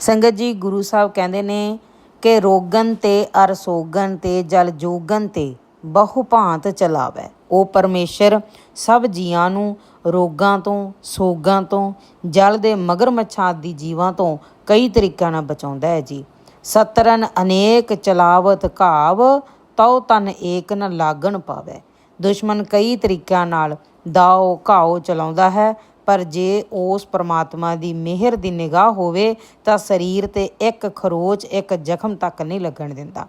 ਸੰਗਤ ਜੀ ਗੁਰੂ ਸਾਹਿਬ ਕਹਿੰਦੇ ਨੇ ਕਿ ਰੋਗਨ ਤੇ ਅਰਸੋਗਨ ਤੇ ਜਲ ਜੋਗਨ ਤੇ ਬਹੁ ਭਾਂਤ ਚਲਾਵੇ। ਉਹ ਪਰਮੇਸ਼ਰ ਸਭ ਜੀਆਂ ਨੂੰ ਰੋਗਾਂ ਤੋਂ, ਸੋਗਾਂ ਤੋਂ, ਜਲ ਦੇ ਮਗਰਮੱਛਾਂ ਦੀ ਜੀਵਾਂ ਤੋਂ ਕਈ ਤਰੀਕਿਆਂ ਨਾਲ ਬਚਾਉਂਦਾ ਹੈ ਜੀ। ਸਤਰਨ ਅਨੇਕ ਚਲਾਵਤ ਘਾਵ, ਤਉ ਤਨ ਏਕ ਨ ਲਾਗਣ ਪਾਵੇ। ਦੁਸ਼ਮਣ ਕਈ ਤਰੀਕਿਆਂ ਨਾਲ ਦਾਓ ਘਾਓ ਚਲਾਉਂਦਾ ਹੈ ਪਰ ਜੇ ਉਸ ਪਰਮਾਤਮਾ ਦੀ ਮਿਹਰ ਦੀ ਨਿਗਾਹ ਹੋਵੇ ਤਾਂ ਸਰੀਰ ਤੇ ਇੱਕ ਖਰੋਚ, ਇੱਕ ਜ਼ਖਮ ਤੱਕ ਨਹੀਂ ਲੱਗਣ ਦਿੰਦਾ।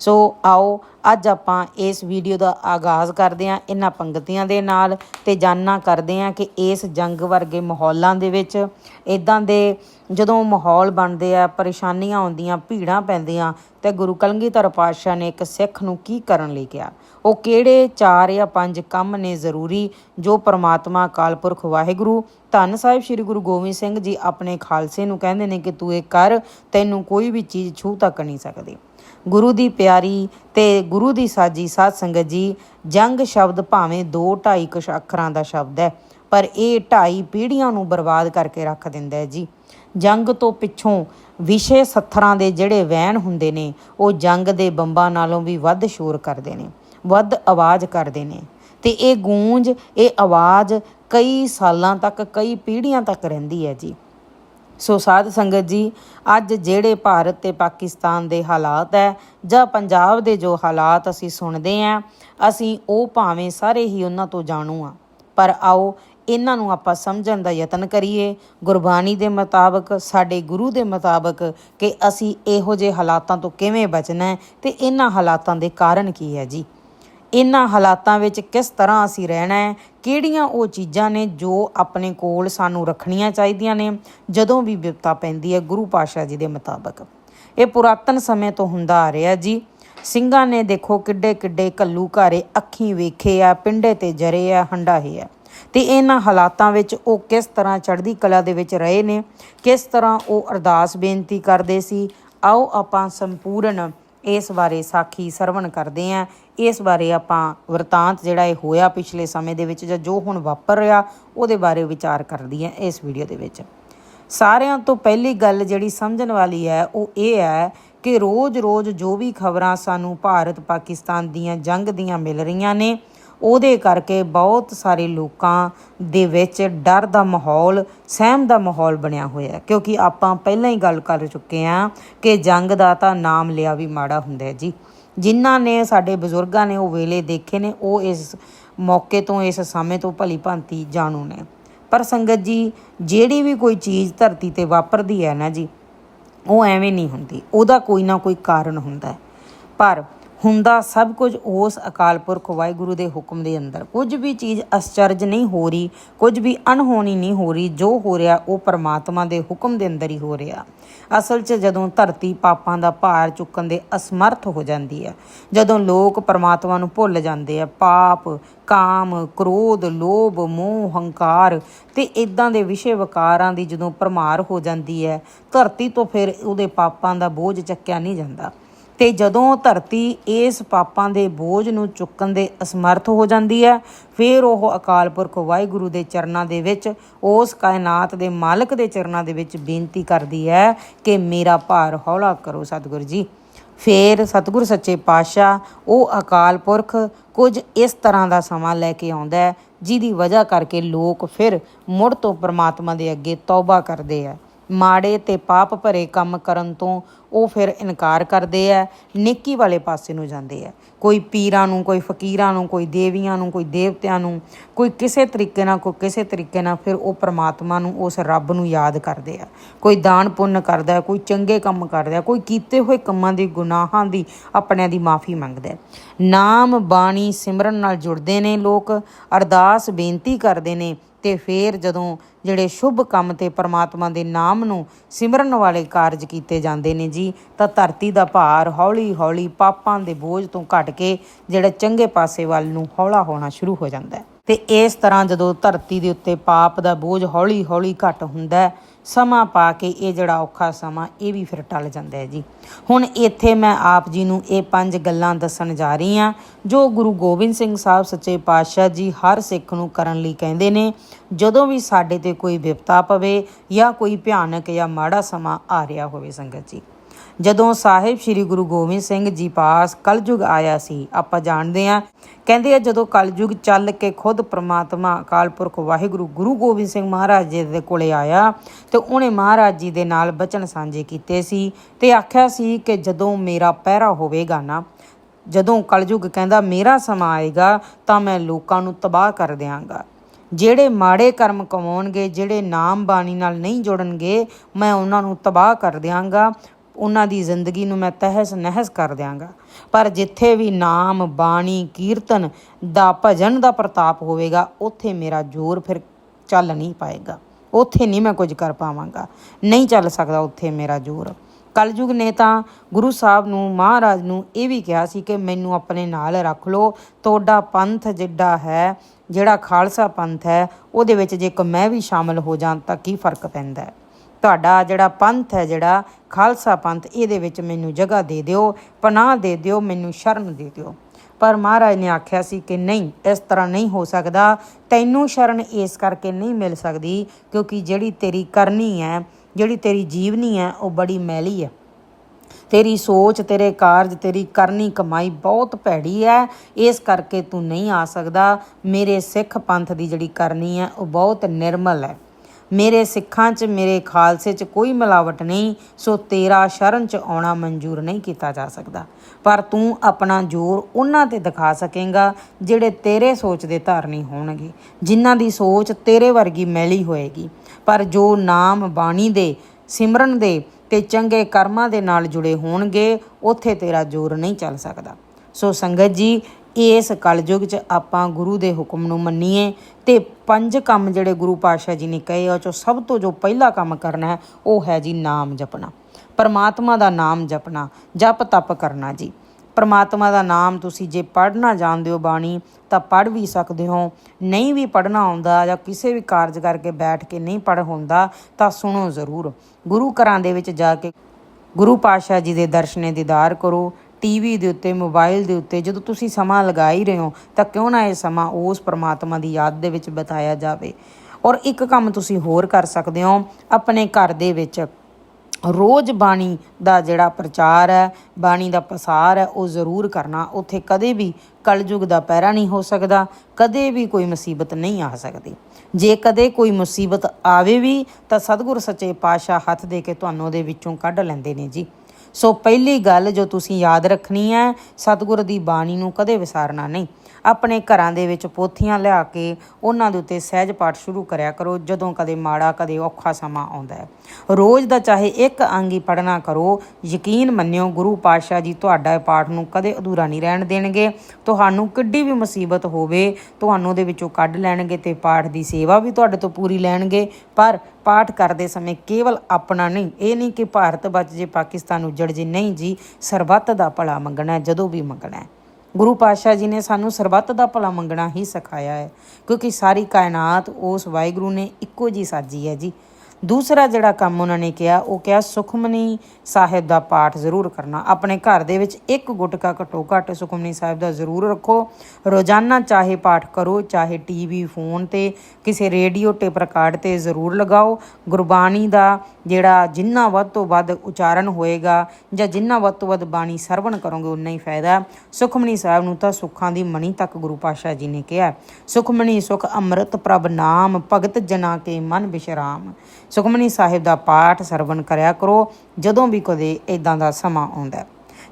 ਸੋ ਆਓ, ਅੱਜ ਆਪਾਂ ਇਸ ਵੀਡੀਓ ਦਾ ਆਗਾਜ਼ ਕਰਦੇ ਹਾਂ, ਇਹਨਾਂ ਪੰਗਤੀਆਂ ਦੇ ਨਾਲ ਤੇ ਜਾਨਣਾ ਕਰਦੇ ਹਾਂ ਕਿ ਇਸ ਜੰਗ ਵਰਗੇ ਮਾਹੌਲਾਂ ਦੇ ਵਿੱਚ ਇਦਾਂ ਦੇ ਜਦੋਂ ਮਾਹੌਲ ਬਣਦੇ ਆ, ਪਰੇਸ਼ਾਨੀਆਂ ਆਉਂਦੀਆਂ, ਭੀੜਾਂ ਪੈਂਦੀਆਂ ਤੇ ਗੁਰੂ ਕਲਗੀਧਰ ਪਾਤਸ਼ਾਹ ਨੇ ਇੱਕ ਸਿੱਖ ਨੂੰ ਕੀ ਕਰਨ ਲਈ ਕਿਹਾ? ਉਹ ਕਿਹੜੇ ਚਾਰ ਜਾਂ ਪੰਜ ਕੰਮ ਨੇ ਜ਼ਰੂਰੀ ਜੋ ਪ੍ਰਮਾਤਮਾ ਅਕਾਲ ਪੁਰਖ ਵਾਹਿਗੁਰੂ ਧੰਨ ਸਾਹਿਬ ਸ੍ਰੀ ਗੁਰੂ ਗੋਬਿੰਦ ਸਿੰਘ ਜੀ ਆਪਣੇ ਖਾਲਸੇ ਨੂੰ ਕਹਿੰਦੇ ਨੇ ਕਿ ਤੂੰ ਇਹ ਕਰ, ਤੈਨੂੰ ਕੋਈ ਵੀ ਚੀਜ਼ ਛੂਹ ਤੱਕ ਨਹੀਂ ਸਕਦੀ। ਗੁਰੂ ਦੀ ਪਿਆਰੀ ਤੇ ਗੁਰੂ ਦੀ ਸਾਜੀ ਸਾਧ ਸੰਗਤ ਜੀ, ਜੰਗ ਸ਼ਬਦ ਭਾਵੇਂ 2 2.5 ਕੁਛ ਅੱਖਰਾਂ ਦਾ ਸ਼ਬਦ ਹੈ, ਪਰ ਇਹ ਢਾਈ ਪੀੜ੍ਹੀਆਂ ਨੂੰ ਬਰਬਾਦ ਕਰਕੇ ਰੱਖ ਦਿੰਦਾ ਹੈ ਜੀ। ਜੰਗ ਤੋਂ ਪਿੱਛੋਂ ਵਿਸ਼ੇ ਸੱਥਰਾਂ ਦੇ ਜਿਹੜੇ ਵੈਣ ਹੁੰਦੇ ਨੇ, ਉਹ ਜੰਗ ਦੇ ਬੰਬਾਂ ਨਾਲੋਂ ਵੀ ਵੱਧ ਸ਼ੋਰ ਕਰਦੇ ਨੇ, ਵੱਧ ਆਵਾਜ਼ ਕਰਦੇ ਨੇ ਤੇ ਇਹ ਗੂੰਜ, ਇਹ ਆਵਾਜ਼ ਕਈ ਸਾਲਾਂ ਤੱਕ, ਕਈ ਪੀੜ੍ਹੀਆਂ ਤੱਕ ਰਹਿੰਦੀ ਹੈ ਜੀ। ਸੋ ਸਾਧ ਸੰਗਤ ਜੀ, ਅੱਜ ਜਿਹੜੇ ਭਾਰਤ ਤੇ ਪਾਕਿਸਤਾਨ ਦੇ ਹਾਲਾਤ ਹੈ ਜਾਂ ਪੰਜਾਬ ਦੇ ਜੋ ਹਾਲਾਤ ਅਸੀਂ ਸੁਣਦੇ ਆਂ ਅਸੀਂ ਉਹ ਭਾਵੇਂ ਸਾਰੇ ਹੀ ਉਹਨਾਂ ਤੋਂ ਜਾਣੂ ਆ। ਪਰ ਆਓ, ਇਹਨਾਂ ਨੂੰ ਆਪਾਂ ਸਮਝਣ ਦਾ ਯਤਨ ਕਰੀਏ। ਗੁਰਬਾਣੀ ਦੇ ਮੁਤਾਬਕ, ਸਾਡੇ ਗੁਰੂ ਦੇ ਮੁਤਾਬਕ ਕਿ ਅਸੀਂ ਇਹੋ ਜਿਹੇ ਹਾਲਾਤਾਂ ਤੋਂ ਕਿਵੇਂ ਬਚਣਾ ਹੈ ਤੇ ਇਹਨਾਂ ਹਾਲਾਤਾਂ ਦੇ ਕਾਰਨ ਕੀ ਹੈ ਜੀ। ਇਹਨਾਂ ਹਾਲਾਤਾਂ ਵਿੱਚ ਕਿਸ ਤਰ੍ਹਾਂ ਅਸੀਂ ਰਹਿਣਾ ਹੈ, ਕਿਹੜੀਆਂ ਉਹ ਚੀਜ਼ਾਂ ਨੇ ਜੋ ਆਪਣੇ ਕੋਲ ਸਾਨੂੰ ਰੱਖਣੀਆਂ ਚਾਹੀਦੀਆਂ ਨੇ, ਜਦੋਂ ਵੀ ਵਿਪਤਾ ਪੈਂਦੀ ਹੈ ਗੁਰੂ ਪਾਸ਼ਾ ਜੀ ਦੇ ਮੁਤਾਬਕ। ਇਹ ਪੁਰਾਤਨ ਸਮੇਂ ਤੋਂ ਹੁੰਦਾ ਆ ਰਿਹਾ ਜੀ। ਸਿੰਘਾਂ ਨੇ ਦੇਖੋ ਕਿੱਡੇ ਕਿੱਡੇ ਕੱਲੂ ਘਾਰੇ ਅੱਖੀਂ ਵੇਖੇ ਆ, ਪਿੰਡੇ ਤੇ ਜਰੇ ਆ ਹੰਡਾਹੇ ਆ। ਤੇ ਇਹਨਾਂ ਹਾਲਾਤਾਂ ਵਿੱਚ ਉਹ ਕਿਸ ਤਰ੍ਹਾਂ ਚੜ੍ਹਦੀ ਕਲਾ ਦੇ ਵਿੱਚ ਰਹੇ ਨੇ, ਕਿਸ ਤਰ੍ਹਾਂ ਉਹ ਅਰਦਾਸ ਬੇਨਤੀ ਕਰਦੇ ਸੀ, ਆਓ ਆਪਾਂ ਸੰਪੂਰਨ ਇਸ ਬਾਰੇ ਸਾਖੀ ਸਰਵਣ ਕਰਦੇ ਆਂ। ਇਸ ਬਾਰੇ ਆਪਾਂ ਵਰਤਾਂਤ ਜਿਹੜਾ ਇਹ ਹੋਇਆ ਪਿਛਲੇ ਸਮੇਂ ਦੇ ਵਿੱਚ ਜਾਂ ਜੋ ਹੁਣ ਵਾਪਰ ਰਿਹਾ, ਉਹਦੇ ਬਾਰੇ ਵਿਚਾਰ ਕਰਦੀ ਆਂ ਇਸ ਵੀਡੀਓ ਦੇ ਵਿੱਚ। ਸਾਰਿਆਂ ਤੋਂ ਪਹਿਲੀ ਗੱਲ ਜਿਹੜੀ ਸਮਝਣ ਵਾਲੀ ਹੈ, ਉਹ ਇਹ ਹੈ ਕਿ ਰੋਜ਼-ਰੋਜ਼ ਜੋ ਵੀ ਖਬਰਾਂ ਸਾਨੂੰ ਭਾਰਤ ਪਾਕਿਸਤਾਨ ਦੀਆਂ ਜੰਗ ਦੀਆਂ ਮਿਲ ਰਹੀਆਂ ਨੇ ਉਹਦੇ ਕਰਕੇ ਬਹੁਤ ਸਾਰੇ ਲੋਕਾਂ ਦੇ ਵਿੱਚ ਡਰ ਦਾ ਮਾਹੌਲ, ਸਹਿਮ ਦਾ ਮਾਹੌਲ ਬਣਿਆ ਹੋਇਆ ਹੈ। ਕਿਉਂਕਿ ਆਪਾਂ ਪਹਿਲਾਂ ਹੀ ਗੱਲ ਕਰ ਚੁੱਕੇ ਹਾਂ ਕਿ ਜੰਗ ਦਾ ਤਾਂ ਨਾਮ ਲਿਆ ਵੀ ਮਾੜਾ ਹੁੰਦਾ ਹੈ ਜੀ। ਜਿਨ੍ਹਾਂ ਨੇ ਸਾਡੇ ਬਜ਼ੁਰਗਾਂ ਨੇ ਉਹ ਵੇਲੇ ਦੇਖੇ ਨੇ, ਉਹ ਇਸ ਮੌਕੇ ਤੋਂ, ਇਸ ਸਮੇਂ ਤੋਂ ਭਲੀ ਭਾਂਤੀ ਜਾਣੂ ਨੇ। ਪਰ ਸੰਗਤ ਜੀ, ਜਿਹੜੀ ਵੀ ਕੋਈ ਚੀਜ਼ ਧਰਤੀ ਤੇ ਵਾਪਰਦੀ ਹੈ ਨਾ ਜੀ, ਉਹ ਐਵੇਂ ਨਹੀਂ ਹੁੰਦੀ। ਉਹਦਾ ਕੋਈ ਨਾ ਕੋਈ ਕਾਰਨ ਹੁੰਦਾ ਪਰ ਹੁੰਦਾ ਸਭ ਕੁਝ ਉਸ ਅਕਾਲ ਪੁਰਖ ਵਾਹਿਗੁਰੂ ਦੇ ਹੁਕਮ ਦੇ ਅੰਦਰ। ਕੁਝ ਵੀ ਚੀਜ਼ ਅਸਚਰਜ ਨਹੀਂ ਹੋ ਰਹੀ, ਕੁਝ ਵੀ ਅਣਹੋਣੀ ਨਹੀਂ ਹੋ ਰਹੀ, ਜੋ ਹੋ ਰਿਹਾ ਉਹ ਪਰਮਾਤਮਾ ਦੇ ਹੁਕਮ ਦੇ ਅੰਦਰ ਹੀ ਹੋ ਰਿਹਾ। ਅਸਲ 'ਚ ਜਦੋਂ ਧਰਤੀ ਪਾਪਾਂ ਦਾ ਭਾਰ ਚੁੱਕਣ ਦੇ ਅਸਮਰਥ ਹੋ ਜਾਂਦੀ ਹੈ, ਜਦੋਂ ਲੋਕ ਪਰਮਾਤਮਾ ਨੂੰ ਭੁੱਲ ਜਾਂਦੇ ਆ, ਪਾਪ, ਕਾਮ, ਕ੍ਰੋਧ, ਲੋਭ, ਮੋਹ, ਹੰਕਾਰ ਤੇ ਇਦਾਂ ਦੇ ਵਿਸ਼ੇ ਵਿਕਾਰਾਂ ਦੀ ਜਦੋਂ ਭਰਮਾਰ ਹੋ ਜਾਂਦੀ ਹੈ, ਧਰਤੀ ਤੋਂ ਫਿਰ ਉਹਦੇ ਪਾਪਾਂ ਦਾ ਬੋਝ ਚੱਕਿਆ ਨਹੀਂ ਜਾਂਦਾ। ਤੇ ਜਦੋਂ ਧਰਤੀ ਇਸ ਪਾਪਾਂ ਦੇ ਬੋਝ ਨੂੰ ਚੁੱਕਣ ਦੇ ਅਸਮਰਥ ਹੋ ਜਾਂਦੀ ਹੈ, ਫਿਰ ਉਹ ਅਕਾਲ ਪੁਰਖ ਵਾਹਿਗੁਰੂ ਦੇ ਚਰਨਾਂ ਦੇ ਵਿੱਚ, ਉਸ ਕਾਇਨਾਤ ਦੇ ਮਾਲਕ ਦੇ ਚਰਨਾਂ ਦੇ ਵਿੱਚ ਬੇਨਤੀ ਕਰਦੀ ਹੈ ਕਿ ਮੇਰਾ ਭਾਰ ਹੌਲਾ ਕਰੋ ਸਤਿਗੁਰੂ ਜੀ। ਫੇਰ ਸਤਿਗੁਰ ਸੱਚੇ ਪਾਤਸ਼ਾਹ, ਉਹ ਅਕਾਲ ਪੁਰਖ ਕੁਝ ਇਸ ਤਰ੍ਹਾਂ ਦਾ ਸਮਾਂ ਲੈ ਕੇ ਆਉਂਦਾ ਹੈ, ਜਿਹਦੀ ਵਜ੍ਹਾ ਕਰਕੇ ਲੋਕ ਫਿਰ ਮੁੜ ਤੋਂ ਪ੍ਰਮਾਤਮਾ ਦੇ ਅੱਗੇ ਤੌਬਾ ਕਰਦੇ ਆ ਮਾੜੇ ਤੇ ਪਾਪ ਭਰੇ ਕੰਮ ਕਰਨ ਤੋਂ ਉਹ ਫਿਰ ਇਨਕਾਰ ਕਰਦੇ ਆ, ਨੇਕੀ ਵਾਲੇ ਪਾਸੇ ਨੂੰ ਜਾਂਦੇ ਆ। ਕੋਈ ਪੀਰਾਂ ਨੂੰ, ਕੋਈ ਫਕੀਰਾਂ ਨੂੰ, ਕੋਈ ਦੇਵੀਆਂ ਨੂੰ, ਕੋਈ ਦੇਵਤਿਆਂ ਨੂੰ, ਕੋਈ ਕਿਸੇ ਤਰੀਕੇ ਨਾਲ, ਕੋਈ ਕਿਸੇ ਤਰੀਕੇ ਨਾਲ ਫਿਰ ਉਹ ਪ੍ਰਮਾਤਮਾ ਨੂੰ ਉਸ ਰੱਬ ਨੂੰ ਯਾਦ ਕਰਦੇ ਆ। ਕੋਈ ਦਾਨ ਪੁੰਨ ਕਰਦਾ, ਕੋਈ ਚੰਗੇ ਕੰਮ ਕਰਦਾ, ਕੋਈ ਕੀਤੇ ਹੋਏ ਕੰਮਾਂ ਦੇ ਗੁਨਾਹਾਂ ਦੀ ਆਪਣਿਆਂ ਦੀ ਮਾਫੀ ਮੰਗਦਾ ਨਾਮ, ਬਾਣੀ, ਸਿਮਰਨ ਨਾਲ ਜੁੜਦੇ ਨੇ ਲੋਕ, ਅਰਦਾਸ, ਬੇਨਤੀ ਕਰਦੇ ਨੇ ਤੇ ਫੇਰ ਜਦੋਂ ਜਿਹੜੇ ਸ਼ੁਭ ਕੰਮ ਤੇ ਪਰਮਾਤਮਾ ਦੇ ਨਾਮ ਨੂੰ ਸਿਮਰਨ ਵਾਲੇ ਕਾਰਜ ਕੀਤੇ ਜਾਂਦੇ ਨੇ ਜੀ, ਤਾਂ ਧਰਤੀ ਦਾ ਭਾਰ ਹੌਲੀ ਹੌਲੀ ਪਾਪਾਂ ਦੇ ਬੋਝ ਤੋਂ ਘਟ ਕੇ ਜਿਹੜਾ ਚੰਗੇ ਪਾਸੇ ਵੱਲ ਨੂੰ ਹੌਲਾ ਹੋਣਾ ਸ਼ੁਰੂ ਹੋ ਜਾਂਦਾ ਹੈ। ਤੇ ਇਸ ਤਰ੍ਹਾਂ ਜਦੋਂ ਧਰਤੀ ਦੇ ਉੱਤੇ ਪਾਪ ਦਾ ਬੋਝ ਹੌਲੀ ਹੌਲੀ ਘਟ ਹੁੰਦਾ ਹੈ ਸਮਾਂ ਪਾ ਕੇ ਇਹ ਜਿਹੜਾ ਔਖਾ ਸਮਾਂ, ਇਹ ਵੀ ਫਿਰ ਟਲ ਜਾਂਦਾ ਹੈ ਜੀ। ਹੁਣ ਇੱਥੇ ਮੈਂ ਆਪ ਜੀ ਨੂੰ ਇਹ ਪੰਜ ਗੱਲਾਂ ਦੱਸਣ ਜਾ ਰਹੀ ਹਾਂ, ਜੋ ਗੁਰੂ ਗੋਬਿੰਦ ਸਿੰਘ ਸਾਹਿਬ ਸੱਚੇ ਪਾਤਸ਼ਾਹ ਜੀ ਹਰ ਸਿੱਖ ਨੂੰ ਕਰਨ ਲਈ ਕਹਿੰਦੇ ਨੇ, ਜਦੋਂ ਵੀ ਸਾਡੇ ਤੇ ਕੋਈ ਵਿਪਤਾ ਪਵੇ ਜਾਂ ਕੋਈ ਭਿਆਨਕ ਜਾਂ ਮਾੜਾ ਸਮਾਂ ਆ ਰਿਹਾ ਹੋਵੇ ਸੰਗਤ ਜੀ। ਜਦੋਂ ਸਾਹਿਬ ਸ੍ਰੀ ਗੁਰੂ ਗੋਬਿੰਦ ਸਿੰਘ ਜੀ ਪਾਸ ਕਲਯੁਗ ਆਇਆ ਸੀ, ਆਪਾਂ ਜਾਣਦੇ ਹਾਂ। ਕਹਿੰਦੇ ਆ, ਜਦੋਂ ਕਲਯੁਗ ਚੱਲ ਕੇ ਖੁਦ ਪ੍ਰਮਾਤਮਾ ਅਕਾਲ ਪੁਰਖ ਵਾਹਿਗੁਰੂ ਗੁਰੂ ਗੋਬਿੰਦ ਸਿੰਘ ਮਹਾਰਾਜ ਜੀ ਦੇ ਕੋਲੇ ਆਇਆ ਤੇ ਉਹਨੇ ਮਹਾਰਾਜ ਜੀ ਦੇ ਨਾਲ ਬਚਨ ਸਾਂਝੇ ਕੀਤੇ ਸੀ ਤੇ ਆਖਿਆ ਸੀ ਕਿ ਜਦੋਂ ਮੇਰਾ ਪਹਿਰਾ ਹੋਵੇਗਾ ਨਾ, ਜਦੋਂ ਕਲਯੁਗ ਕਹਿੰਦਾ ਮੇਰਾ ਸਮਾਂ ਆਏਗਾ, ਤਾਂ ਮੈਂ ਲੋਕਾਂ ਨੂੰ ਤਬਾਹ ਕਰ ਦਿਆਂਗਾ। ਜਿਹੜੇ ਮਾੜੇ ਕਰਮ ਕਮਾਉਣਗੇ, ਜਿਹੜੇ ਨਾਮ ਬਾਣੀ ਨਾਲ ਨਹੀਂ ਜੁੜਨਗੇ, ਮੈਂ ਉਹਨਾਂ ਨੂੰ ਤਬਾਹ ਕਰ ਦਿਆਂਗਾ। ਉਹਨਾਂ ਦੀ ਜ਼ਿੰਦਗੀ ਨੂੰ ਮੈਂ ਤਹਿਸ ਨਹਿਸ ਕਰ ਦਿਆਂਗਾ। ਪਰ ਜਿੱਥੇ ਵੀ ਨਾਮ, ਬਾਣੀ, ਕੀਰਤਨ ਦਾ ਭਜਨ ਦਾ ਪ੍ਰਤਾਪ ਹੋਵੇਗਾ, ਉੱਥੇ ਮੇਰਾ ਜ਼ੋਰ ਫਿਰ ਚੱਲ ਨਹੀਂ ਪਾਏਗਾ। ਉੱਥੇ ਨਹੀਂ ਮੈਂ ਕੁਝ ਕਰ ਪਾਵਾਂਗਾ। ਨਹੀਂ ਚੱਲ ਸਕਦਾ ਉੱਥੇ ਮੇਰਾ ਜ਼ੋਰ। ਕਲਯੁਗ ਨੇ ਤਾਂ ਗੁਰੂ ਸਾਹਿਬ ਨੂੰ, ਮਹਾਰਾਜ ਨੂੰ ਇਹ ਵੀ ਕਿਹਾ ਸੀ ਕਿ ਮੈਨੂੰ ਆਪਣੇ ਨਾਲ ਰੱਖ ਲਓ। ਤੁਹਾਡਾ ਪੰਥ ਜਿੱਡਾ ਹੈ, ਜਿਹੜਾ ਖਾਲਸਾ ਪੰਥ ਹੈ, ਉਹਦੇ ਵਿੱਚ ਜੇ ਇੱਕ ਮੈਂ ਵੀ ਸ਼ਾਮਲ ਹੋ ਜਾਂ ਤਾਂ ਕੀ ਫ਼ਰਕ ਪੈਂਦਾ ਹੈ? ਤੁਹਾਡਾ ਜਿਹੜਾ ਪੰਥ ਹੈ, ਜਿਹੜਾ ਖਾਲਸਾ ਪੰਥ, ਇਹਦੇ ਵਿੱਚ ਮੈਨੂੰ ਜਗ੍ਹਾ ਦੇ ਦਿਓ, ਪਨਾਹ ਦੇ ਦਿਓ, ਮੈਨੂੰ ਸ਼ਰਨ ਦੇ ਦਿਓ। ਪਰ ਮਹਾਰਾਜ ਨੇ ਆਖਿਆ ਸੀ ਕਿ ਨਹੀਂ, ਇਸ ਤਰ੍ਹਾਂ ਨਹੀਂ ਹੋ ਸਕਦਾ। ਤੈਨੂੰ ਸ਼ਰਨ ਇਸ ਕਰਕੇ ਨਹੀਂ ਮਿਲ ਸਕਦੀ ਕਿਉਂਕਿ ਜਿਹੜੀ ਤੇਰੀ ਕਰਨੀ ਹੈ, ਜਿਹੜੀ ਤੇਰੀ ਜੀਵਨੀ ਹੈ, ਉਹ ਬੜੀ ਮੈਲੀ ਹੈ। ਤੇਰੀ ਸੋਚ, ਤੇਰੇ ਕਾਰਜ, ਤੇਰੀ ਕਰਨੀ ਕਮਾਈ ਬਹੁਤ ਭੈੜੀ ਹੈ। ਇਸ ਕਰਕੇ ਤੂੰ ਨਹੀਂ ਆ ਸਕਦਾ। ਮੇਰੇ ਸਿੱਖ ਪੰਥ ਦੀ ਜਿਹੜੀ ਕਰਨੀ ਹੈ, ਉਹ ਬਹੁਤ ਨਿਰਮਲ ਹੈ। ਮੇਰੇ ਸਿੱਖਾਂ 'ਚ, ਮੇਰੇ ਖਾਲਸੇ 'ਚ ਕੋਈ ਮਿਲਾਵਟ ਨਹੀਂ, ਸੋ ਤੇਰਾ ਸ਼ਰਨ 'ਚ ਆਉਣਾ ਮਨਜ਼ੂਰ ਨਹੀਂ ਕੀਤਾ ਜਾ ਸਕਦਾ। ਪਰ ਤੂੰ ਆਪਣਾ ਜ਼ੋਰ ਉਹਨਾਂ ਤੇ ਦਿਖਾ ਸਕੇਗਾ ਜਿਹੜੇ ਤੇਰੇ ਸੋਚ ਦੇ ਧਾਰਨੀ ਹੋਣਗੇ, ਜਿਨ੍ਹਾਂ ਦੀ ਸੋਚ ਤੇਰੇ ਵਰਗੀ ਮੈਲੀ ਹੋਏਗੀ। ਪਰ ਜੋ ਨਾਮ ਬਾਣੀ ਦੇ, ਸਿਮਰਨ ਦੇ ਤੇ ਚੰਗੇ ਕਰਮਾਂ ਦੇ ਨਾਲ ਜੁੜੇ ਹੋਣਗੇ, ਉੱਥੇ ਤੇਰਾ ਜ਼ੋਰ ਨਹੀਂ ਚੱਲ ਸਕਦਾ। ਸੋ ਸੰਗਤ ਜੀ ਇਸ ਕਲਯੁਗ 'ਚ ਆਪਾਂ ਗੁਰੂ ਦੇ ਹੁਕਮ ਨੂੰ ਮੰਨੀਏ ਤੇ ਪੰਜ ਕੰਮ ਜਿਹੜੇ ਗੁਰੂ ਪਾਤਸ਼ਾਹ ਜੀ ਨੇ ਕਹੇ ਉਹ 'ਚੋਂ ਸਭ ਤੋਂ ਜੋ ਪਹਿਲਾ ਕੰਮ ਕਰਨਾ ਹੈ, ਉਹ ਹੈ ਜੀ ਨਾਮ ਜਪਣਾ। ਪਰਮਾਤਮਾ ਦਾ ਨਾਮ ਜਪਣਾ, ਜਪ ਤਪ ਕਰਨਾ ਜੀ। ਪਰਮਾਤਮਾ ਦਾ ਨਾਮ ਤੁਸੀਂ ਜੇ ਪੜ੍ਹਨਾ ਜਾਣਦੇ ਹੋ ਬਾਣੀ, ਤਾਂ ਪੜ੍ਹ ਵੀ ਸਕਦੇ ਹੋ। ਨਹੀਂ ਵੀ ਪੜ੍ਹਨਾ ਆਉਂਦਾ ਜਾਂ ਕਿਸੇ ਵੀ ਕਾਰਜ ਕਰਕੇ ਬੈਠ ਕੇ ਨਹੀਂ ਪੜ੍ਹ ਹੁੰਦਾ, ਤਾਂ ਸੁਣੋ ਜ਼ਰੂਰ। ਗੁਰੂ ਘਰਾਂ ਦੇ ਵਿੱਚ ਜਾ ਕੇ ਗੁਰੂ ਪਾਤਸ਼ਾਹ ਜੀ ਦੇ ਦਰਸ਼ਨੇ ਦੀਦਾਰ ਕਰੋ ਟੀਵੀ ਦੇ ਉੱਤੇ, ਮੋਬਾਈਲ ਦੇ ਉੱਤੇ, ਜਦੋਂ ਤੁਸੀਂ ਸਮਾਂ ਲਗਾ ਹੀ ਰਹੇ ਹੋ, ਤਾਂ ਕਿਉਂ ਨਾ ਇਹ ਸਮਾਂ ਉਸ ਪਰਮਾਤਮਾ ਦੀ ਯਾਦ ਦੇ ਵਿੱਚ ਬਿਤਾਇਆ ਜਾਵੇ। ਔਰ ਇੱਕ ਕੰਮ ਤੁਸੀਂ ਹੋਰ ਕਰ ਸਕਦੇ ਹੋ, ਆਪਣੇ ਘਰ ਦੇ ਵਿੱਚ ਰੋਜ਼ ਬਾਣੀ ਦਾ ਜਿਹੜਾ ਪ੍ਰਚਾਰ ਹੈ, ਬਾਣੀ ਦਾ ਪ੍ਰਸਾਰ ਹੈ, ਉਹ ਜ਼ਰੂਰ ਕਰਨਾ। ਉੱਥੇ ਕਦੇ ਵੀ ਕਲਯੁਗ ਦਾ ਪਹਿਰਾ ਨਹੀਂ ਹੋ ਸਕਦਾ, ਕਦੇ ਵੀ ਕੋਈ ਮੁਸੀਬਤ ਨਹੀਂ ਆ ਸਕਦੀ। ਜੇ ਕਦੇ ਕੋਈ ਮੁਸੀਬਤ ਆਵੇ ਵੀ, ਤਾਂ ਸਤਿਗੁਰ ਸੱਚੇ ਪਾਤਸ਼ਾਹ ਹੱਥ ਦੇ ਕੇ ਤੁਹਾਨੂੰ ਉਹਦੇ ਵਿੱਚੋਂ ਕੱਢ ਲੈਂਦੇ ਨੇ ਜੀ। ਸੋ ਪਹਿਲੀ ਗੱਲ ਜੋ ਤੁਸੀਂ ਯਾਦ ਰੱਖਣੀ ਹੈ, ਸਤਿਗੁਰ ਦੀ ਬਾਣੀ ਨੂੰ ਕਦੇ ਵਿਸਾਰਨਾ ਨਹੀਂ। ਆਪਣੇ ਘਰਾਂ ਦੇ ਵਿੱਚ ਪੋਥੀਆਂ ਲਿਆ ਕੇ ਉਹਨਾਂ ਦੇ ਉੱਤੇ ਸਹਿਜ ਪਾਠ ਸ਼ੁਰੂ ਕਰਿਆ ਕਰੋ, ਜਦੋਂ ਕਦੇ ਮਾੜਾ, ਕਦੇ ਔਖਾ ਸਮਾਂ ਆਉਂਦਾ ਹੈ। ਰੋਜ਼ ਦਾ ਚਾਹੇ ਇੱਕ ਅੰਗ ਹੀ ਪੜਨਾ ਕਰੋ, ਯਕੀਨ ਮੰਨਿਓ ਗੁਰੂ ਪਾਤਸ਼ਾਹ ਜੀ ਤੁਹਾਡਾ ਇਹ ਪਾਠ ਨੂੰ ਕਦੇ ਅਧੂਰਾ ਨਹੀਂ ਰਹਿਣ ਦੇਣਗੇ। ਤੁਹਾਨੂੰ ਕਿੱਡੀ ਵੀ ਮੁਸੀਬਤ ਹੋਵੇ, ਤੁਹਾਨੂੰ ਉਹਦੇ ਵਿੱਚੋਂ ਕੱਢ ਲੈਣਗੇ ਤੇ ਪਾਠ ਦੀ ਸੇਵਾ ਵੀ ਤੁਹਾਡੇ ਤੋਂ ਪੂਰੀ ਲੈਣਗੇ। ਪਰ ਪਾਠ ਕਰਦੇ ਸਮੇਂ ਕੇਵਲ ਆਪਣਾ ਨਹੀਂ, ਇਹ ਨਹੀਂ ਕਿ ਭਾਰਤ ਬਚ ਜੇ, ਪਾਕਿਸਤਾਨ ਨੂੰ ਉੱਜੜ ਜੀ, ਨਹੀਂ ਜੀ, ਸਰਬੱਤ ਦਾ ਭਲਾ ਮੰਗਣਾ ਜਦੋਂ ਵੀ ਮੰਗਣਾ ਗੁਰੂ ਪਾਤਸ਼ਾਹ ਜੀ ਨੇ ਸਾਨੂੰ ਸਰਬੱਤ ਦਾ ਭਲਾ ਮੰਗਣਾ ਹੀ ਸਿਖਾਇਆ ਹੈ, ਕਿਉਂਕਿ ਸਾਰੀ ਕਾਇਨਾਤ ਉਸ ਵਾਹਿਗੁਰੂ ਨੇ ਇੱਕੋ ਜੀ ਸਾਜੀ ਹੈ ਜੀ। ਦੂਸਰਾ ਜਿਹੜਾ ਕੰਮ ਉਹਨਾਂ ਨੇ ਕਿਹਾ, ਉਹ ਕਿਹਾ, ਸੁਖਮਨੀ ਸਾਹਿਬ ਦਾ ਪਾਠ ਜ਼ਰੂਰ ਕਰਨਾ। ਆਪਣੇ ਘਰ ਦੇ ਵਿੱਚ ਇੱਕ ਗੁਟਕਾ ਘਟੋ ਘੱਟ ਸੁਖਮਨੀ ਸਾਹਿਬ ਦਾ ਜ਼ਰੂਰ ਰੱਖੋ। ਰੋਜ਼ਾਨਾ ਚਾਹੇ ਪਾਠ ਕਰੋ, ਚਾਹੇ ਟੀਵੀ, ਫੋਨ ਤੇ, ਕਿਸੇ ਰੇਡੀਓ ਟੇਪ ਰਿਕਾਰਡ ਤੇ ਜ਼ਰੂਰ ਲਗਾਓ। ਗੁਰਬਾਣੀ ਦਾ ਜਿਹੜਾ ਜਿੰਨਾ ਵੱਧ ਤੋਂ ਵੱਧ ਉਚਾਰਨ ਹੋਏਗਾ ਜਾਂ ਜਿੰਨਾ ਵੱਧ ਤੋਂ ਵੱਧ ਬਾਣੀ ਸਰਵਣ ਕਰੋਗੇ ਉਨਾ ਹੀ ਫਾਇਦਾ। ਸੁਖਮਨੀ ਸਾਹਿਬ ਨੂੰ ਤਾਂ ਸੁੱਖਾਂ ਦੀ ਮਣੀ ਤੱਕ ਗੁਰੂ ਪਾਤਸ਼ਾਹ ਜੀ ਨੇ ਕਿਹਾ। ਸੁਖਮਨੀ ਸੁਖ ਅੰਮ੍ਰਿਤ ਪ੍ਰਭ ਨਾਮ, ਭਗਤ ਜਨਾ ਕੇ ਮਨ ਬਿਸ਼ਰਾਮ। ਸੁਖਮਨੀ ਸਾਹਿਬ ਦਾ ਪਾਠ ਸਰਵਣ ਕਰਿਆ ਕਰੋ, ਜਦੋਂ ਵੀ ਕਦੇ ਇਦਾਂ ਦਾ ਸਮਾਂ ਆਉਂਦਾ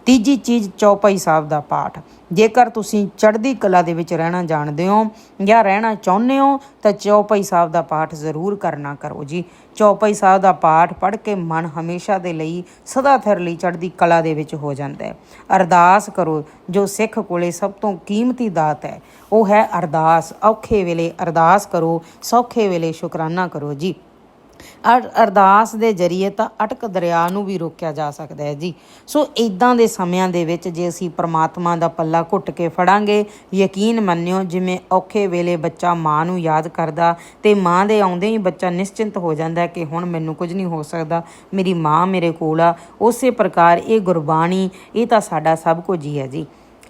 ਤੀਜੀ ਚੀਜ਼ ਚੌਪਈ ਸਾਹਿਬ ਦਾ ਪਾਠ। ਜੇਕਰ ਤੁਸੀਂ ਚੜ੍ਹਦੀ ਕਲਾ ਦੇ ਵਿੱਚ ਰਹਿਣਾ ਜਾਣਦੇ ਹੋ ਜਾਂ ਰਹਿਣਾ ਚਾਹੁੰਦੇ ਹੋ, ਤਾਂ ਚੌਪਈ ਸਾਹਿਬ ਦਾ ਪਾਠ ਜ਼ਰੂਰ ਕਰਨਾ ਕਰੋ ਜੀ। ਚੌਪਈ ਸਾਹਿਬ ਦਾ ਪਾਠ ਪੜ੍ਹ ਕੇ ਮਨ ਹਮੇਸ਼ਾ ਦੇ ਲਈ ਸਦਾ ਥਿਰ ਲਈ ਚੜ੍ਹਦੀ ਕਲਾ ਦੇ ਵਿੱਚ ਹੋ ਜਾਂਦਾ ਹੈ। ਅਰਦਾਸ ਕਰੋ, ਜੋ ਸਿੱਖ ਕੋਲੇ ਸਭ ਤੋਂ ਕੀਮਤੀ ਦਾਤ ਹੈ। ਉਹ ਹੈ ਅਰਦਾਸ। ਔਖੇ ਵੇਲੇ ਅਰਦਾਸ ਕਰੋ, ਸੌਖੇ ਵੇਲੇ ਸ਼ੁਕਰਾਨਾ ਕਰੋ ਜੀ। ਅਰਦਾਸ ਦੇ ਜਰੀਏ ਤਾਂ ਅਟਕ ਦਰਿਆ ਨੂੰ ਵੀ ਰੋਕਿਆ ਜਾ ਸਕਦਾ ਹੈ ਜੀ। ਸੋ ਇਦਾਂ ਦੇ ਸਮਿਆਂ ਦੇ ਵਿੱਚ ਜੇ ਅਸੀਂ ਪ੍ਰਮਾਤਮਾ ਦਾ ਪੱਲਾ ਘੁੱਟ ਕੇ ਫੜਾਂਗੇ, ਯਕੀਨ ਮੰਨਿਓ ਜਿਵੇਂ ਔਖੇ ਵੇਲੇ ਬੱਚਾ ਮਾਂ ਨੂੰ ਯਾਦ ਕਰਦਾ ਤੇ ਮਾਂ ਦੇ ਆਉਂਦੇ ਹੀ ਬੱਚਾ ਨਿਸ਼ਚਿੰਤ ਹੋ ਜਾਂਦਾ ਕਿ ਹੁਣ ਮੈਨੂੰ ਕੁਝ ਨਹੀਂ ਹੋ ਸਕਦਾ, ਮੇਰੀ ਮਾਂ ਮੇਰੇ ਕੋਲ ਆ। ਉਸੇ ਪ੍ਰਕਾਰ ਇਹ ਗੁਰਬਾਣੀ, ਇਹ ਤਾਂ ਸਾਡਾ ਸਭ ਕੁਝ ਹੀ ਹੈ ਜੀ।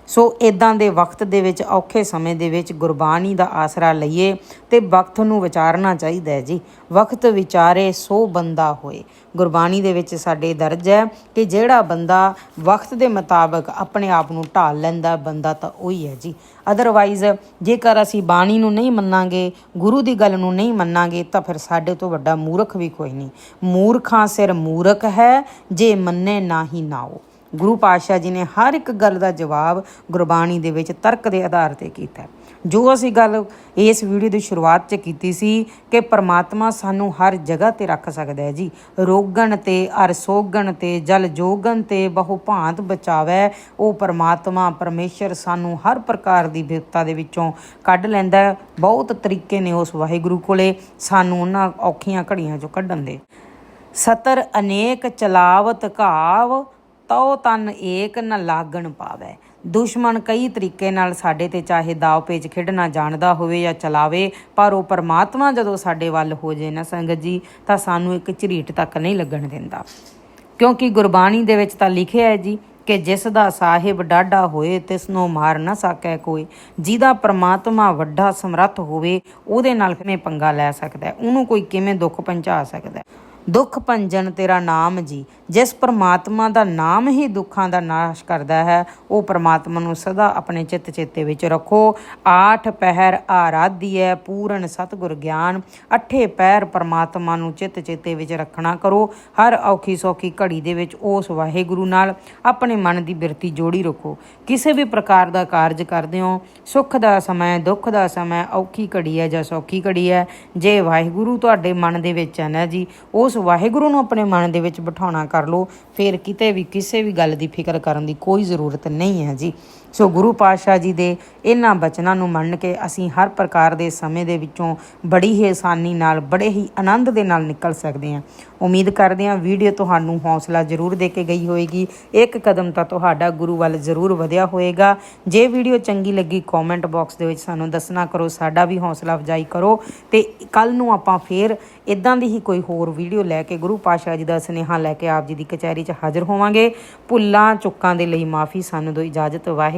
ਸੋ ਇਦਾਂ ਦੇ ਵਕਤ ਦੇ ਵਿੱਚ, ਔਖੇ ਸਮੇਂ ਦੇ ਵਿੱਚ ਗੁਰਬਾਣੀ ਦਾ ਆਸਰਾ ਲਈਏ ਤੇ ਵਕਤ ਨੂੰ ਵਿਚਾਰਨਾ ਚਾਹੀਦਾ ਹੈ ਜੀ। ਵਕਤ ਵਿਚਾਰੇ ਸੋ ਬੰਦਾ ਹੋਏ। ਗੁਰਬਾਣੀ ਦੇ ਵਿੱਚ ਸਾਡੇ ਦਰਜ ਹੈ ਕਿ ਜਿਹੜਾ ਬੰਦਾ ਵਕਤ ਦੇ ਮੁਤਾਬਕ ਆਪਣੇ ਆਪ ਨੂੰ ਢਾਲ ਲੈਂਦਾ ਬੰਦਾ ਤਾਂ ਉਹੀ ਹੈ ਜੀ। ਅਦਰਵਾਈਜ਼ ਜੇਕਰ ਅਸੀਂ ਬਾਣੀ ਨੂੰ ਨਹੀਂ ਮੰਨਾਂਗੇ, ਗੁਰੂ ਦੀ ਗੱਲ ਨੂੰ ਨਹੀਂ ਮੰਨਾਂਗੇ, ਤਾਂ ਫਿਰ ਸਾਡੇ ਤੋਂ ਵੱਡਾ ਮੂਰਖ ਵੀ ਕੋਈ ਨਹੀਂ। ਮੂਰਖਾਂ ਸਿਰ ਮੂਰਖ ਹੈ, ਜੇ ਮੰਨੇ ਨਾ ਨਾਹੀ ਨਾਓ ਗੁਰੂ ਪਾਤਸ਼ਾਹ ਜੀ ਨੇ ਹਰ ਇੱਕ ਗੱਲ ਦਾ ਜਵਾਬ ਗੁਰਬਾਣੀ ਦੇ ਵਿੱਚ ਤਰਕ ਦੇ ਆਧਾਰ ਤੇ ਕੀਤਾ ਜੋ ਅਸੀਂ ਗੱਲ ਇਸ ਵੀਡੀਓ ਦੀ ਸ਼ੁਰੂਆਤ 'ਚ ਕੀਤੀ ਸੀ ਕਿ ਪ੍ਰਮਾਤਮਾ ਸਾਨੂੰ ਹਰ ਜਗ੍ਹਾ ਤੇ ਰੱਖ ਸਕਦਾ ਹੈ ਜੀ। ਰੋਗਣ ਤੇ, ਅਰ ਸੋਗਣ ਤੇ, ਜਲ ਜੋਗਣ ਤੇ ਬਹੁ ਭਾਂਤ ਬਚਾਵੈ, ਉਹ ਪ੍ਰਮਾਤਮਾ, ਪਰਮੇਸ਼ਰ ਸਾਨੂੰ ਹਰ ਪ੍ਰਕਾਰ ਦੀ ਵਿਪਤਾ ਦੇ ਵਿੱਚੋਂ ਕੱਢ ਲੈਂਦਾ ਬਹੁਤ ਤਰੀਕੇ ਨੇ ਉਸ ਵਾਹਿਗੁਰੂ ਕੋਲੇ। ਸਾਨੂੰ ਉਹਨਾਂ ਔਖੀਆਂ ਘੜੀਆਂ 'ਚੋਂ ਕੱਢਣ ਦੇ। ਸਤਰ ਅਨੇਕ ਚਲਾਵਤ ਘਾਵ ਤਉ ਤਨ ਏਕ ਨ ਲਾਗਣ ਪਾਵੈ। ਦੁਸ਼ਮਣ ਕਈ ਤਰੀਕੇ ਨਾਲ ਸਾਡੇ ਤੇ ਚਾਹੇ ਦਾਅ ਪੇਚ ਖੇਡਣਾ ਜਾਣਦਾ ਹੋਵੇ ਜਾਂ ਚਲਾਵੇ, ਪਰ ਉਹ ਪਰਮਾਤਮਾ ਜਦੋਂ ਸਾਡੇ ਵੱਲ ਹੋ ਜੇ ਨਾ ਸੰਗਤ ਜੀ, ਤਾਂ ਸਾਨੂੰ ਇੱਕ ਝਰੀਟ ਤੱਕ ਨਹੀਂ ਲੱਗਣ ਦਿੰਦਾ। ਕਿਉਂਕਿ ਗੁਰਬਾਣੀ ਦੇ ਵਿੱਚ ਤਾਂ ਲਿਖਿਆ ਹੈ ਜੀ ਕਿ ਜਿਸ ਦਾ ਸਾਹਿਬ ਡਾਢਾ ਹੋਏ ਤਿਸ ਨੂੰ ਮਾਰ ਨਾ ਸਕੈ ਕੋਈ। ਜਿਹਦਾ ਪ੍ਰਮਾਤਮਾ ਵੱਡਾ ਸਮਰੱਥ ਹੋਵੇ, ਉਹਦੇ ਨਾਲ ਕਿਵੇਂ ਪੰਗਾ ਲੈ ਸਕਦਾ ਉਹਨੂੰ ਕੋਈ ਕਿਵੇਂ ਦੁੱਖ ਪਹੁੰਚਾ ਸਕਦਾ ਦੁੱਖ ਭੰਜਨ ਤੇਰਾ ਨਾਮ ਜੀ। ਜਿਸ ਪ੍ਰਮਾਤਮਾ ਦਾ ਨਾਮ ਹੀ ਦੁੱਖਾਂ ਦਾ ਨਾਸ਼ ਕਰਦਾ ਹੈ, ਉਹ ਪ੍ਰਮਾਤਮਾ ਨੂੰ ਸਦਾ ਆਪਣੇ ਚਿੱਤ ਚੇਤੇ ਵਿੱਚ ਰੱਖੋ। ਆਠ ਪਹਿਰ ਆਰਾਧੀਐ ਪੂਰਨ ਸਤਿਗੁਰ ਗਿਆਨ। ਅਠੇ ਪਹਿਰ ਪ੍ਰਮਾਤਮਾ ਨੂੰ ਚਿੱਤ ਚੇਤੇ ਵਿੱਚ ਰੱਖਣਾ ਕਰੋ। ਹਰ ਔਖੀ ਸੌਖੀ ਘੜੀ ਦੇ ਵਿੱਚ ਉਸ ਵਾਹਿਗੁਰੂ ਨਾਲ ਆਪਣੇ ਮਨ ਦੀ ਬਿਰਤੀ ਜੋੜੀ ਰੱਖੋ। ਕਿਸੇ ਵੀ ਪ੍ਰਕਾਰ ਦਾ ਕਾਰਜ ਕਰਦੇ ਹੋ, ਸੁੱਖ ਦਾ ਸਮਾਂ, ਦੁੱਖ ਦਾ ਸਮਾਂ, ਔਖੀ ਘੜੀ ਹੈ ਜਾਂ ਸੌਖੀ ਘੜੀ ਹੈ ਜੇ ਵਾਹਿਗੁਰੂ ਤੁਹਾਡੇ ਮਨ ਦੇ ਵਿੱਚ ਹੈ ਨਾ ਜੀ, ਉਸ ਵਾਹਿਗੁਰੂ ਨੂੰ ਆਪਣੇ ਮਨ ਦੇ ਵਿੱਚ ਬਿਠਾਉਣਾ ਕਰ ਲਓ, ਫਿਰ ਕਿਤੇ ਵੀ ਕਿਸੇ ਵੀ ਗੱਲ ਦੀ ਫਿਕਰ ਕਰਨ ਦੀ ਕੋਈ ਜ਼ਰੂਰਤ ਨਹੀਂ ਹੈ ਜੀ। ਸੋ ਗੁਰੂ ਪਾਤਸ਼ਾਹ ਜੀ ਦੇ ਇਹਨਾਂ ਬਚਨਾਂ ਨੂੰ ਮੰਨ ਕੇ ਅਸੀਂ ਹਰ ਪ੍ਰਕਾਰ ਦੇ ਸਮੇਂ ਦੇ ਵਿੱਚੋਂ ਬੜੀ ਹੀ ਆਸਾਨੀ ਨਾਲ, ਬੜੇ ਹੀ ਆਨੰਦ ਦੇ ਨਾਲ ਨਿਕਲ ਸਕਦੇ ਹਾਂ। ਉਮੀਦ ਕਰਦੇ ਹਾਂ ਵੀਡੀਓ ਤੁਹਾਨੂੰ ਹੌਸਲਾ ਜ਼ਰੂਰ ਦੇ ਕੇ ਗਈ ਹੋਏਗੀ। ਇੱਕ ਕਦਮ ਤਾਂ ਤੁਹਾਡਾ ਗੁਰੂ ਵੱਲ ਜ਼ਰੂਰ ਵਧਿਆ ਹੋਏਗਾ। ਜੇ ਵੀਡੀਓ ਚੰਗੀ ਲੱਗੀ ਕਮੈਂਟ ਬਾਕਸ ਦੇ ਵਿੱਚ ਸਾਨੂੰ ਦੱਸਣਾ ਕਰੋ, ਸਾਡਾ ਵੀ ਹੌਸਲਾ ਅਫਜਾਈ ਕਰੋ। ਤੇ ਕੱਲ ਨੂੰ ਆਪਾਂ ਫੇਰ ਇਦਾਂ ਦੀ ਹੀ ਕੋਈ ਹੋਰ ਵੀਡੀਓ ਲੈ ਕੇ ਗੁਰੂ ਪਾਤਸ਼ਾਹ ਜੀ ਦਾ ਸੁਨੇਹਾ ਲੈ ਕੇ ਆਪ ਜੀ ਦੀ ਕਚਹਿਰੀ 'ਚ ਹਾਜ਼ਰ ਹੋਵਾਂਗੇ। ਭੁੱਲਾਂ, ਚੁੱਕਾਂ ਦੇ ਲਈ ਮਾਫੀ ਸਾਨੂੰ ਦਿਓ, ਇਜਾਜ਼ਤ ਵਾਹਿ